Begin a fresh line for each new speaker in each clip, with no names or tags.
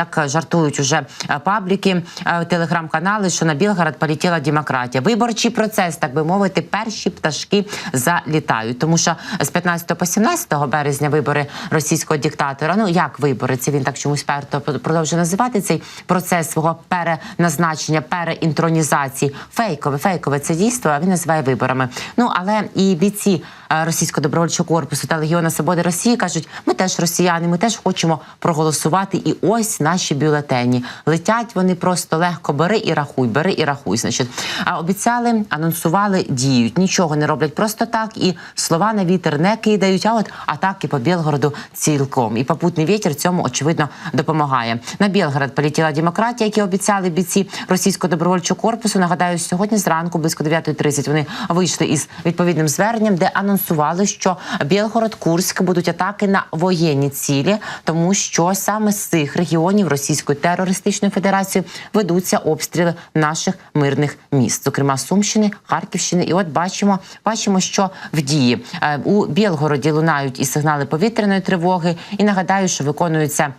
Як жартують уже е, пабліки, е, телеграм-канали, що на Білгород полетіла демократія. Виборчий процес, так би мовити, перші пташки залітають. Тому що з 15 по 17 березня вибори російського диктатора. Ну як вибори? Це він так чомусь перто продовжує називати цей процес свого переназначення, переінтронізації. Фейкове, фейкове це дійство. Він називає виборами. Ну але і бійці е, російського добровольчого корпусу та Легіона Свободи Росії кажуть: ми теж росіяни, ми теж хочемо проголосувати. І ось наші бюлетені летять. Вони просто легко бери і рахуй, бери і рахуй. Значить, а обіцяли, анонсували, діють. Нічого не роблять просто так, і слова на вітер не кидають. А от атаки по Білгороду цілком. І попутний вітер цьому очевидно допомагає. На Білгород полетіла демократія, які обіцяли бійці російського добровольчого корпусу. Нагадаю, сьогодні зранку близько 9.30 вони вийшли із відповідним зверненням, де анонсували, що Білгород, Курськ будуть атаки на воєнні цілі, тому що саме з цих регіонів Російської терористичної федерації ведуться обстріли наших мирних міст, зокрема Сумщини, Харківщини. І от бачимо, бачимо, що в дії Е, у Білгороді лунають і сигнали повітряної тривоги. І нагадаю, що виконуються.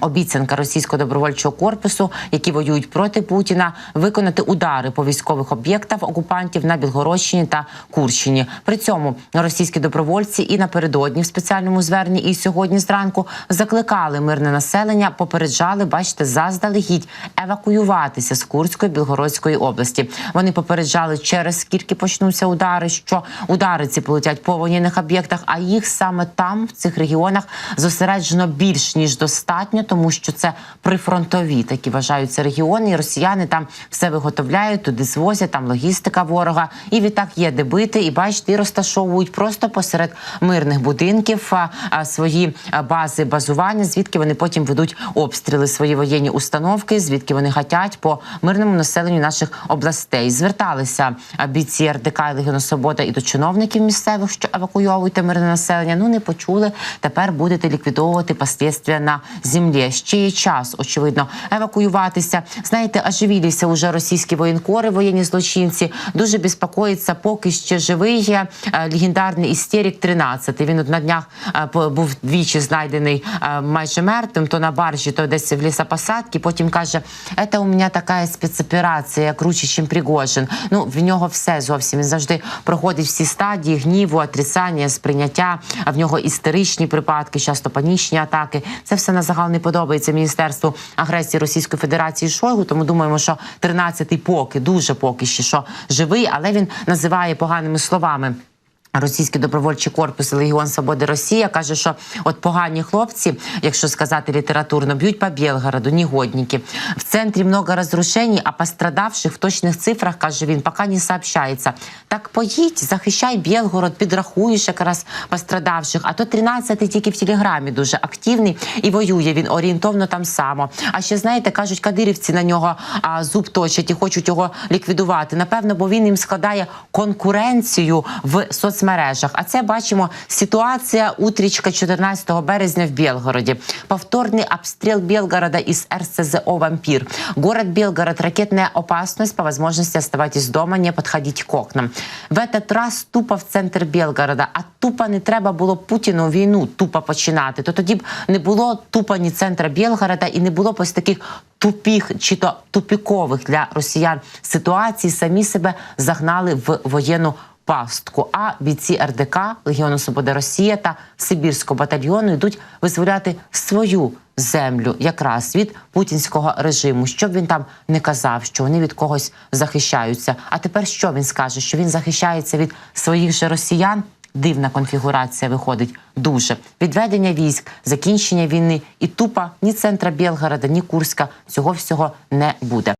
Обіцянка російського добровольчого корпусу, які воюють проти Путіна, виконати удари по військових об'єктах окупантів на Білгородщині та Курщині. При цьому російські добровольці і напередодні в спеціальному зверненні і сьогодні зранку закликали мирне населення, попереджали, бачите, заздалегідь евакуюватися з Курської Білгородської області. Вони попереджали, через скільки почнуться удари, що удари ці полетять по воєнних об'єктах, а їх саме там, в цих регіонах, зосереджено більш ніж достатньо, тому що це прифронтові такі вважаються регіони. і Росіяни там все виготовляють, туди звозять, там логістика ворога. І відтак є де бити, і бачите, і розташовують просто посеред мирних будинків свої бази базування, звідки вони потім ведуть обстріли свої воєнні установки, звідки вони гатять по мирному населенню наших областей. Зверталися бійці РДК і Легіону Свобода і до чиновників місцевих, що евакуйовуйте мирне населення. Ну не почули. Тепер будете ліквідовувати последствия на землі. Ще є час, очевидно, евакуюватися. Знаєте, оживілися уже російські воєнкори, воєнні злочинці. Дуже безпокоїться, поки ще живий є е, легендарний істерик 13. Він от на днях е, був двічі знайдений е, майже мертвим, то на баржі, то десь в лісопосадці. Потім каже: це у мене така спецоперація, круче, ніж Пригожин. Ну в нього все зовсім. Він завжди проходить всі стадії гніву, отрицання, сприйняття. В нього істеричні припадки, часто панічні атаки. Це все на загал не подобається міністерству агресії Російської Федерації Шойгу. Тому думаємо, що 13-й поки дуже поки ще що живий, але він називає поганими словами. Російський добровольчий корпус Легіон Свободи Росія каже, що от погані хлопці, якщо сказати літературно, б'ють по Білгороду, негодники. В центрі много розрушень, а пострадавших в точних цифрах, каже він, поки не сообщається. Так поїдь, захищай Білгород, підрахуєш якраз пострадавших. А то 13-й тільки в телеграмі дуже активний і воює він орієнтовно там само. А ще знаєте, кажуть, кадирівці на нього а, зуб точать і хочуть його ліквідувати. Напевно, бо він їм складає конкуренцію в соцмережах. А це бачимо ситуація утрічка 14 березня в Білгороді. Повторний обстріл Белгорода із РСЗО «Вампир». Город Белгород, ракетная опасность, по возможности оставайтесь дома, не подходить к окнам. В этот раз тупо в центр Белгорода, а тупо не треба було Путіну війну тупо починати. То тоді б не було тупо ні центра Білгорода і не було ось таких тупих чи то тупікових для росіян ситуацій. Самі себе загнали в воєнну пастку. А бійці РДК Легіону Свобода Росія та Сибірського батальйону йдуть визволяти свою землю якраз від путінського режиму. Щоб він там не казав, що вони від когось захищаються. А тепер що він скаже? Що він захищається від своїх же росіян? Дивна конфігурація виходить дуже відведення військ, закінчення війни і тупо ні центра Білгорода, ні Курська цього всього не буде.